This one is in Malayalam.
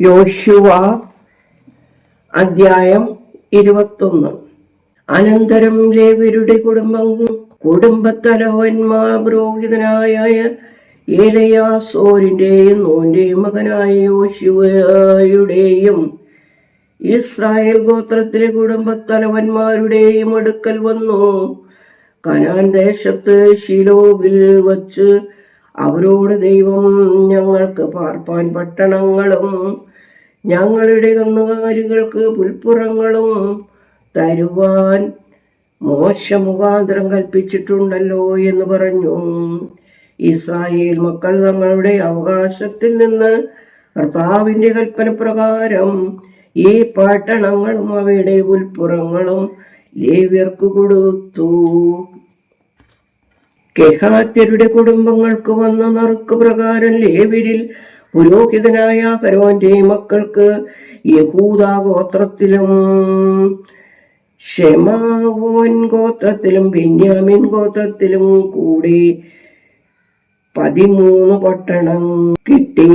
യോശുവ അധ്യായം ഇരുപത്തൊന്ന്. അനന്തരം രേവരുടെ കുടുംബം കുടുംബത്തലവന്മാർ പുരോഹിതനായ ഏലയാസോരിന്റെയും നോന്റെയും മകനായ യോശുവയുടെയും ഇസ്രായേൽ ഗോത്രത്തിലെ കുടുംബത്തലവന്മാരുടെയും അടുക്കൽ വന്നു. കനാൻ ദേശത്ത് ശിലോവിൽ വച്ച് അവരോട് ദൈവം ഞങ്ങൾക്ക് പാർപ്പാൻ പട്ടണങ്ങളും ഞങ്ങളുടെ കന്നുകാലികൾക്ക് പുൽപ്പുറങ്ങളും തരുവാൻ മോശ മുഖാന്തരം കൽപ്പിച്ചിട്ടുണ്ടല്ലോ എന്ന് പറഞ്ഞു. ഇസ്രായേൽ മക്കൾ തങ്ങളുടെ അവകാശത്തിൽ നിന്ന് കർത്താവിന്റെ കൽപ്പന പ്രകാരം ഈ പട്ടണങ്ങളും അവയുടെ പുൽപ്പുറങ്ങളും ലേവ്യർക്ക് കൊടുത്തു. കെഹാത്യരുടെ കുടുംബങ്ങൾക്ക് വന്ന നറുക്ക് പ്രകാരം ലേവരിൽ പുരോഹിതനായ ഹരോന്റെ മക്കൾക്ക് യഹൂദ ഗോത്രത്തിലും ഷെമാവോൻ ഗോത്രത്തിലും ബെന്യാമിൻ ഗോത്രത്തിലും കൂടി പതിമൂന്ന് പട്ടണം കിട്ടി.